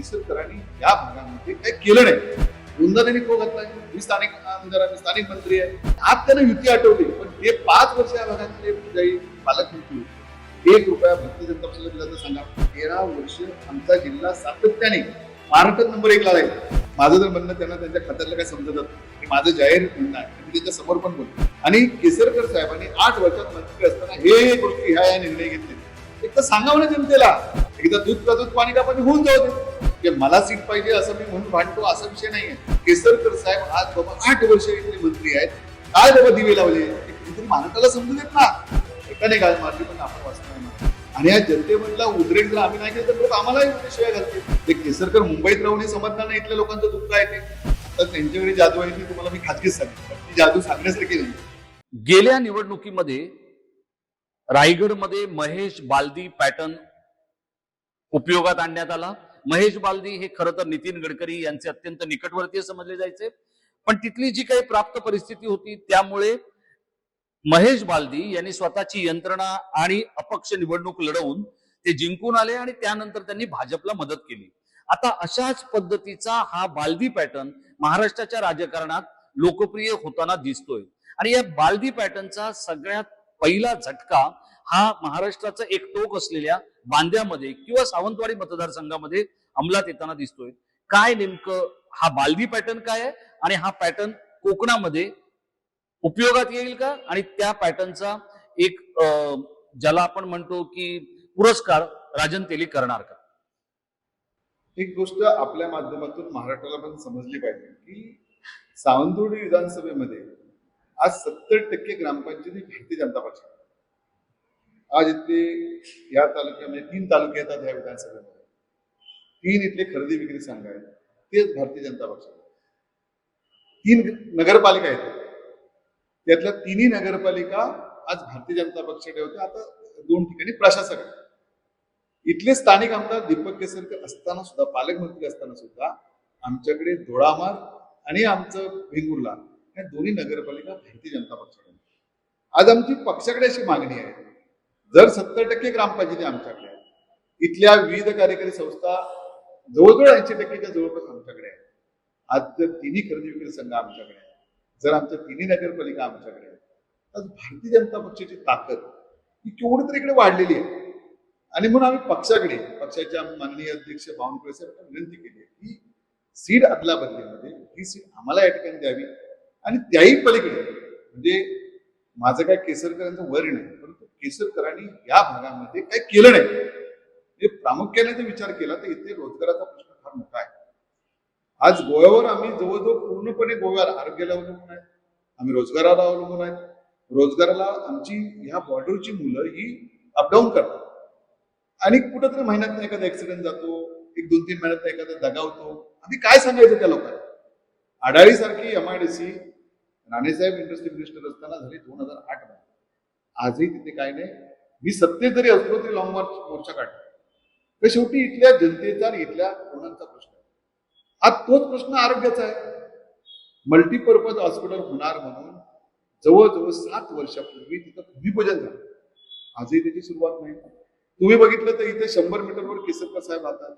केसरकरांनी या भागामध्ये काही केलं नाही. दोनदा त्यांनी तो घातलाय. मी स्थानिक आमदार आहे स्थानिक मंत्री आहे. आज त्यांना युती आठवली पण ते पाच वर्ष या भागातले काही पालकमंत्री एक रुपया भारतीय जनता पक्षाला दिला तर सांगा. तेरा वर्ष आमचा जिल्हा सातत्याने महाराष्ट्रात नंबर एक राहील माझं जर म्हणणं त्यांना त्यांच्या खात्यातलं काय समजत नाही. हे माझं जाहीर म्हणणं आहे. मी त्यांच्यासमोर पण बोलतो. आणि केसरकर साहेबांनी आठ वर्षात मंत्री असताना हे गोष्टी ह्या या निर्णय घेतले. एक तर सांगावं ना जनतेला. एकदा दूध का दूध पाणी का पाणी होऊन जाऊ दे. की मला सीट पाहिजे असं मी म्हणून भांडतो असा विषय नाहीये. केसरकर साहेब आज बाबा आठ वर्ष इथले मंत्री आहेत. काय बाबा दिवे लावले? कुठेतरी मानकाला समजू देत ना. एकाने गाळ मारली पण आपण वाचणार नाही. आणि या जनतेमधला उद्रेक जर आम्ही नाही केलं तर लोक आम्हालाही शिवाय घालतील. ते केसरकर मुंबईत राहून हे समजणार नाही इथल्या लोकांचं दुःख आहे ते. तर त्यांच्याकडे जादू आहे ती तुम्हाला मी खाजगीच सांगितलं ती जादू सांगण्यासारखी नाही. गेल्या निवडणुकीमध्ये रायगडमध्ये महेश बालदी पॅटर्न उपयोगात आणण्यात आला. महेश बालदी हे खरं तर नितीन गडकरी यांचे अत्यंत निकटवर्तीय समजले जायचे. पण तिथली जी काही प्राप्त परिस्थिती होती त्यामुळे महेश बालदी यांनी स्वतःची यंत्रणा आणि अपक्ष निवडणूक लढवून ते जिंकून आले आणि त्यानंतर त्यांनी भाजपला मदत केली. आता अशाच पद्धतीचा हा बालदी पॅटर्न महाराष्ट्राच्या राजकारणात लोकप्रिय होताना दिसतोय. आणि या बालदी पॅटर्नचा सगळ्यात पहिला झटका हा महाराष्ट्राचं एक टोक असलेल्या बांद्यामध्ये किंवा सावंतवाडी मतदारसंघामध्ये अंमलात येताना दिसतोय. काय नेमकं हा बालदी पॅटर्न काय आहे? आणि हा पॅटर्न कोकणामध्ये उपयोगात येईल का? आणि त्या पॅटर्नचा एक अं, ज्याला आपण म्हणतो की पुरस्कार राजन तेली करणार का? एक गोष्ट आपल्या माध्यमातून महाराष्ट्राला पण समजली पाहिजे की सावंतवाडी विधानसभेमध्ये आज सत्तर टक्के ग्रामपंचायती भारतीय जनता पक्ष आज इथले या तालुक्यामध्ये म्हणजे तीन तालुके येतात या विधानसभेमध्ये. तीन इथले खरेदी विक्री संघ आहेत. तेच भारतीय जनता पक्ष तीन नगरपालिका आहेत. त्यातल्या तिन्ही नगरपालिका आज भारतीय जनता पक्ष ठेवते आता दोन ठिकाणी प्रशासक आहेत. इथले स्थानिक आमदार दीपक केसरकर असताना सुद्धा पालकमंत्री असताना सुद्धा आमच्याकडे धोळामार आणि आमचं भेंगुर्ला या दोन्ही नगरपालिका भारतीय जनता पक्षाकडे आज आमची पक्षाकडे अशी मागणी आहे. जर सत्तर टक्के ग्रामपंचायती आमच्याकडे आहेत इथल्या विविध कार्यकारी संस्था जवळजवळ ऐंशी टक्केच्या जवळपास आमच्याकडे आहे आज जर तिन्ही खरेदी विक्री संघ आमच्याकडे आहे जर आमच्या तिन्ही नगरपालिका आमच्याकडे आहेत आज भारतीय जनता पक्षाची ताकद ही केवढी तरी इकडे वाढलेली आहे. आणि म्हणून आम्ही पक्षाकडे पक्षाच्या माननीय अध्यक्ष बावनकुळे साहेबांना विनंती केली आहे की सीट अदला बदलीमध्ये ही सीट आम्हाला या ठिकाणी द्यावी. आणि त्याही पलीकडे म्हणजे माझं काय केसरकरांचं वर आहे परंतु केसरकरांनी या भागामध्ये काही केलं नाही. हे प्रामुख्याने जर विचार केला तर इथे रोजगाराचा प्रश्न फार मोठा आहे. आज गोव्यावर आम्ही जवळजवळ पूर्णपणे गोव्यावर आरोग्याला अवलंबून आहे. आम्ही रोजगाराला अवलंबून आहेत रोजगाराला आमची ह्या बॉर्डरची मुलं ही अपडाऊन करतात. आणि कुठंतरी महिन्यात एखादा ऍक्सिडेंट जातो एक दोन तीन महिन्यात एखादा दगावतो आम्ही काय सांगायचं त्या लोकांना? अडाळी सारखी एमआयडीसी राणेसाहेब इंडस्ट्री मिनिस्टर असताना झाली दोन हजार आठमध्ये. आजही तिथे काय नाही. मी सत्तेत जरी असलो तरी लॉंग मार्च मोर्चा काढला तर शेवटी इथल्या जनतेचा आणि इथल्या कोणाचा प्रश्न आहे. आज तोच प्रश्न आरोग्याचा आहे. मल्टीपर्पज हॉस्पिटल होणार म्हणून जवळजवळ सात वर्षापूर्वी तिथं भूमिपूजन झालं. आजही त्याची सुरुवात नाही. तुम्ही बघितलं तर इथे शंभर मीटरवर केसरकर साहेब राहतात.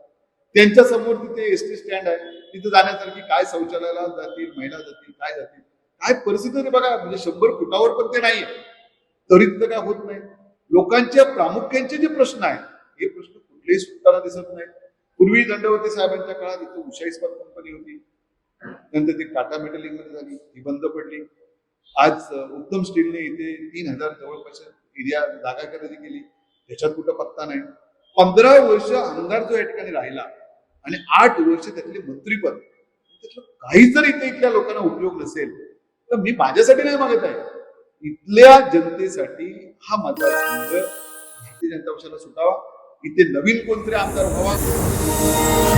त्यांच्यासमोर तिथे एस टी स्टँड आहे. तिथे जाण्यासारखी काय शौचालयाला जातील महिला जातील काय जातील? काय परिस्थिती बघा. म्हणजे शंभर फुटावर पण ते नाही तरी तिथं काय होत नाही. लोकांच्या प्रामुख्यांचे जे प्रश्न आहेत हे प्रश्न कुठलेही सुटताना दिसत नाही पूर्वी दंडवती साहेबांच्या काळात इथं उषा इस्पात कंपनी होती. नंतर ती टाटा मेटलिंगमध्ये झाली ती बंद पडली. आज उत्तम स्टीलने इथे तीन हजार जवळपास एरिया जागा खरेदी केली. त्याच्यात कुठं पत्ता नाही. पंधरा वर्ष आमदार जो या ठिकाणी राहिला आणि आठ वर्ष त्यातले मंत्रीपद त्यातलं काही जर इथे इथल्या लोकांना उपयोग नसेल तर मी माझ्यासाठी नाही मागत आहे. इथल्या जनतेसाठी हा मतदारसंघ भारतीय जनता पक्षाला सुटावा. इथे नवीन कोणतरी आमदार व्हावा.